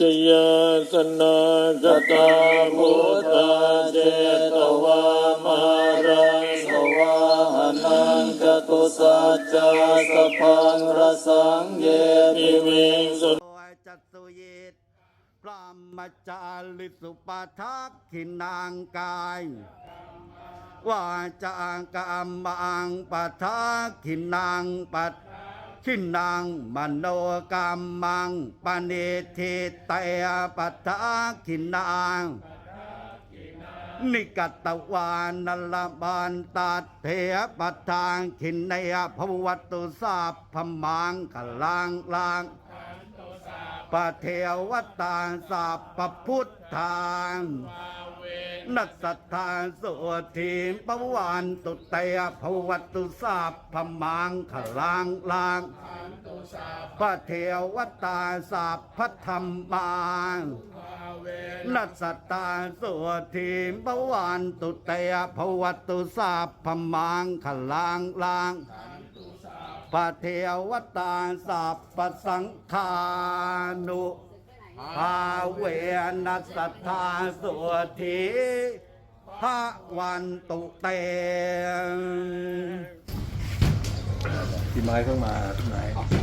จยาสนากตาพุทธาเจตวามารสวาหนังจตุสัจจสพังรสังเยติวิงสุโยจัตุยิตพระมจาริสุปทักขินางกายวาจางกรรมังปะทักขินางปัด ขินางมโนกรรมังปณิทิเตยปัททักขินางนิกัตวานนลบานตัดเทปัทางขินเนยภวัตตุสาพพมังกลังลางปะเทวตาสัพพพุทธาง นัสสัทธาสุทีมปวันตุเตยภวัตุสาพพมังกลังลางปะเทวตาสัพพธรรมังนัสสตตาสุทีมปวันตุเตยภวัตุสาพพมังขลังลางปะเทวตาสัพพสังฆานุภา เวนัสสตตาสุทีพระวันตุเตพี่ไม้เพิ่งมาพี่ไม้พี่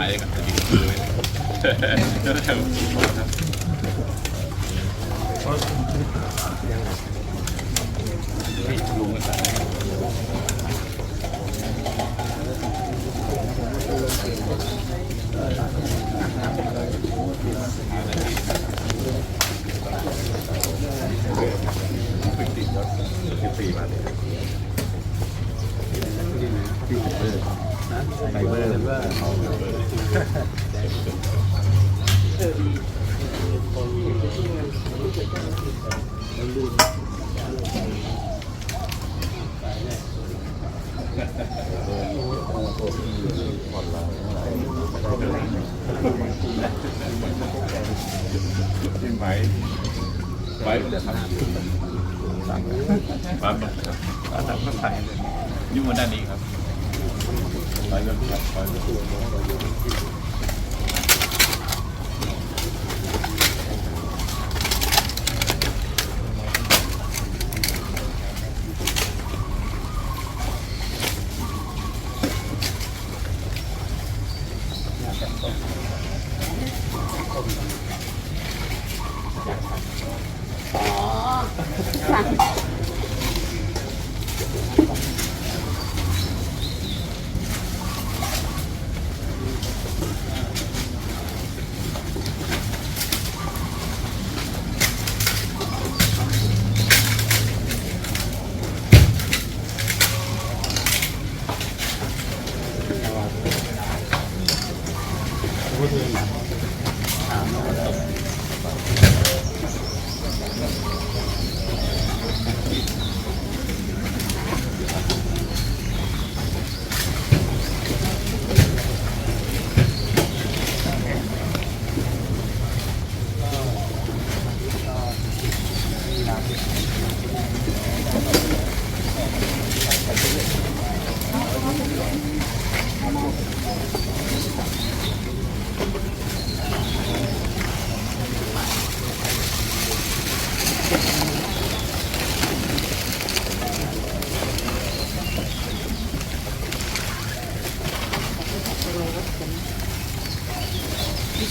ไปเลยครับจะดีเลยลุงกันสิบสี่บาทไฟเบอร์ ที่ ไปไหมมันจะทำสั่งปั๊บนะครับปั๊บปั๊บไทยเลยยุ่งมาด้านนี้ครับไปเลยครับไปเลย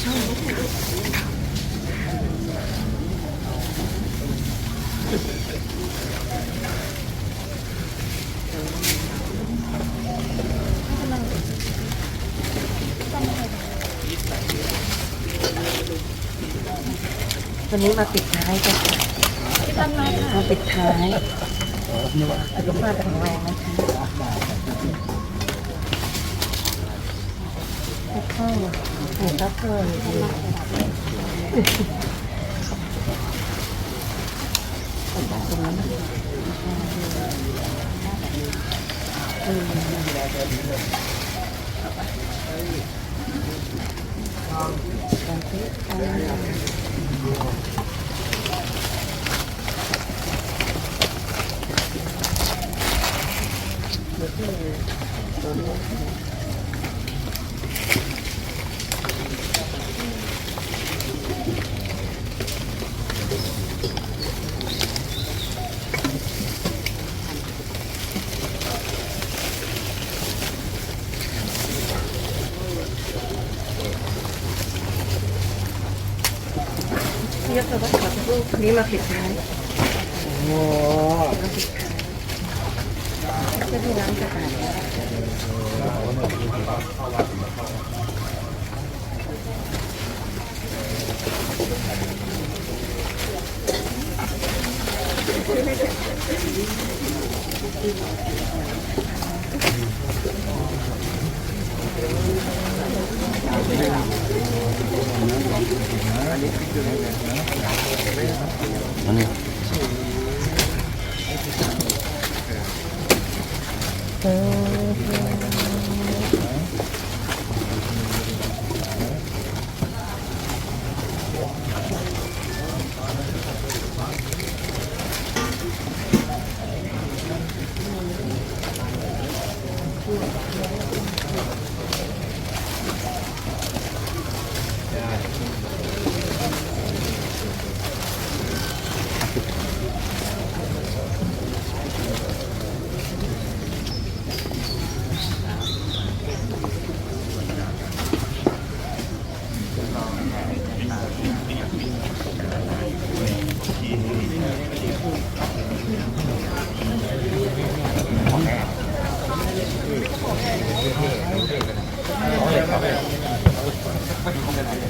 วันนี้มาปิดท้ายกันค่ะมาปิดท้ายสุขภาพแข็งแรงนะคะ แล้วก็หมู รับเพิ่มพี่ยกตัววัดขอรูปนี้มาปิดท้ายโอ้มาปิดท้ายเพื่อที่น้ำจะอาบ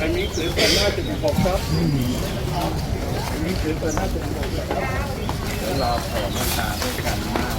อันนี้คือเปิด หน้าจุดหกครับอันนี้คือเปิดหน้าจุดหกครับรอขอมาตาด้วยกันมาก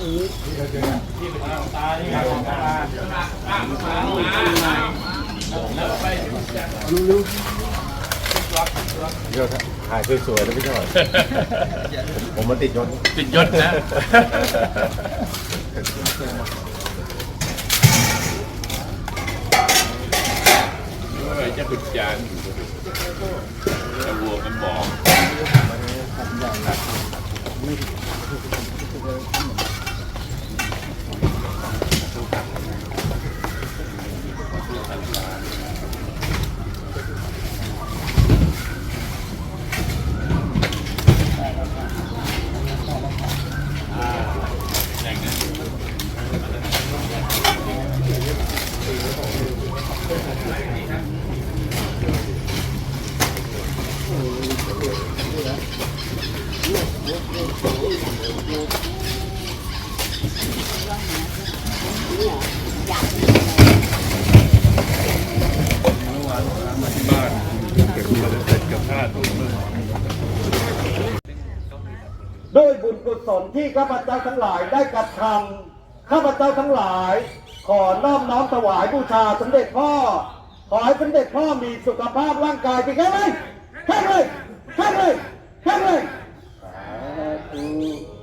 เดี๋ยวถ่ายสวยๆนะพี่ชอยผมมาติดยศติดยศนะ เมื่อไหร่จะปิดจานจะรวมกันบอก ที่บ้านเก็บมาเสร็จกับห้าทุ่มเลย ด้วยบุญกุศลที่ข้าพเจ้าทั้งหลายได้กระทำข้าพเจ้าทั้งหลาย ขอน้อมน้อมถวายบูชาสมเด็จพ่อ ขอให้สมเด็จพ่อมีสุขภาพร่างกายแข็งแรงแข็งเลยแข็งเลยแข็งเลยสาธุ